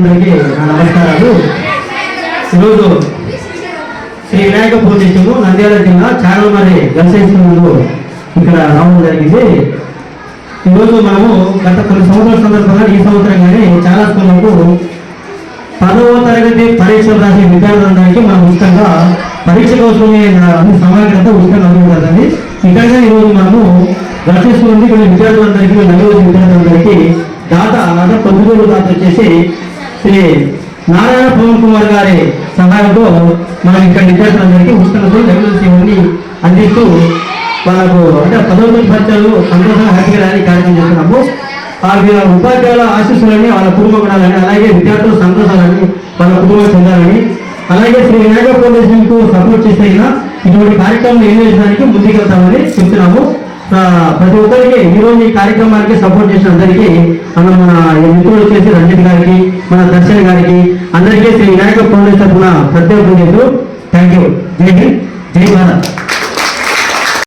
అందరికీ నా నమస్కారాలు. ఈరోజు శ్రీ వినాయక పూజించము నంద్యాల జిల్లా చారలమరి గర్ల్స్ ముందు ఇక్కడ రావడం జరిగింది. ఈరోజు మనము గత కొన్ని సంవత్సరాల సందర్భంగా ఈ సంవత్సరం కానీ చాలా స్కూళ్ళకు పదవ తరగతి పరీక్షలు రాసే విద్యార్థులందరికీ మనం ఉచితంగా పరీక్ష కోసమే అన్ని సమాగ్రత ఉచితంగా అందుకుంటుందండి ఇక్కడ ఈరోజు మనము గర్ల్స్ కొన్ని విద్యార్థులందరికీ నలుగురు విద్యార్థులందరికీ దాత దాత తొమ్మిది దాత వచ్చేసి శ్రీ నారాయణ పవన్ కుమార్ గారి సహాయంతో మనం ఇక్కడ విద్యార్థులందరికీ రెగ్యులర్ డబ్ల్యూసీని అందిస్తూ వాళ్ళకు అంటే పదవ తరగతి పరీక్షలు సంతోషంగా హ్యాపీగా రాని కార్యక్రమం చేస్తున్నాము. ఆ వీళ్ళ ఉపాధ్యాయుల ఆశీస్సులని వాళ్ళ కుటుంబ ఉండాలని అలాగే విద్యార్థుల సంతోషాలని వాళ్ళ కుటుంబం చెందాలని అలాగే శ్రీ వినాయక ఫౌండేషన్కు సపోర్ట్ చేసే ఇటువంటి కార్యక్రమం నిర్వహించడానికి ముందుకెళ్తామని చెప్తున్నాము. ప్రతి ఒక్కరికి ఈరోజు ఈ కార్యక్రమానికి సపోర్ట్ చేసిన అందరికీ మనం మన మిత్రులు వచ్చేసి రంజిత్ గారికి మన దర్శన్ గారికి అందరికీ శ్రీ వినాయక పౌరుల తరఫున ప్రత్యేక థ్యాంక్ యూ జై హింద్. జై భారత్.